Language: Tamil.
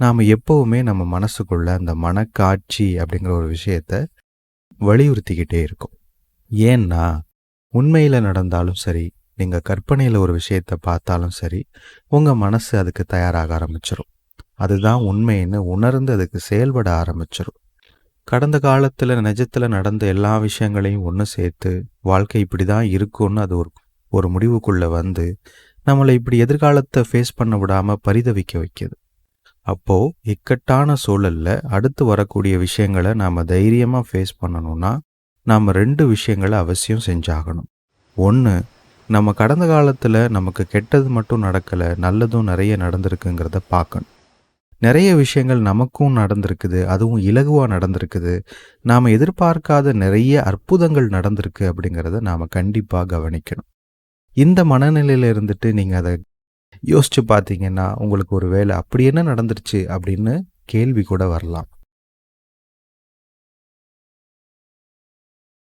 நாம் எப்போவுமே நம்ம மனசுக்குள்ள அந்த மனக்காட்சி அப்படிங்கிற ஒரு விஷயத்த வலியுறுத்திக்கிட்டே இருக்கும். ஏன்னா உண்மையில் நடந்தாலும் சரி நீங்கள் கற்பனையில் ஒரு விஷயத்தை பார்த்தாலும் சரி உங்கள் மனசு அதுக்கு தயாராக ஆரம்பிச்சிடும் அதுதான் உண்மைன்னு உணர்ந்து அதுக்கு செயல்பட ஆரம்பிச்சிடும் கடந்த காலத்தில் நிஜத்தில் நடந்த எல்லா விஷயங்களையும் ஒன்று சேர்த்து வாழ்க்கை இப்படி தான் இருக்கும்னு அது ஒரு ஒரு முடிவுக்குள்ளே வந்து நம்மளை இப்படி எதிர்காலத்தை ஃபேஸ் பண்ண விடாமல் பரிதவிக்க வைக்கிது. அப்போது இக்கட்டான சூழலில் அடுத்து வரக்கூடிய விஷயங்களை நாம் தைரியமாக ஃபேஸ் பண்ணணும்னா நாம் ரெண்டு விஷயங்களை அவசியம் செஞ்சாகணும். ஒன்று நம்ம கடந்த காலத்தில் நமக்கு கெட்டது மட்டும் நடக்கலை நல்லதும் நிறைய நடந்திருக்குங்கிறத பார்க்கணும். நிறைய விஷயங்கள் நமக்கும் நடந்திருக்குது அதுவும் இலகுவாக நடந்திருக்குது. நாம் எதிர்பார்க்காத நிறைய அற்புதங்கள் நடந்திருக்கு அப்படிங்கிறத நாம் கண்டிப்பாக கவனிக்கணும். இந்த மனநிலையில் இருந்துட்டு நீங்கள் அதை யோசிச்சு பார்த்தீங்கன்னா உங்களுக்கு ஒரு வேலை அப்படி என்ன நடந்துருச்சு அப்படின்னு கேள்வி கூட வரலாம்.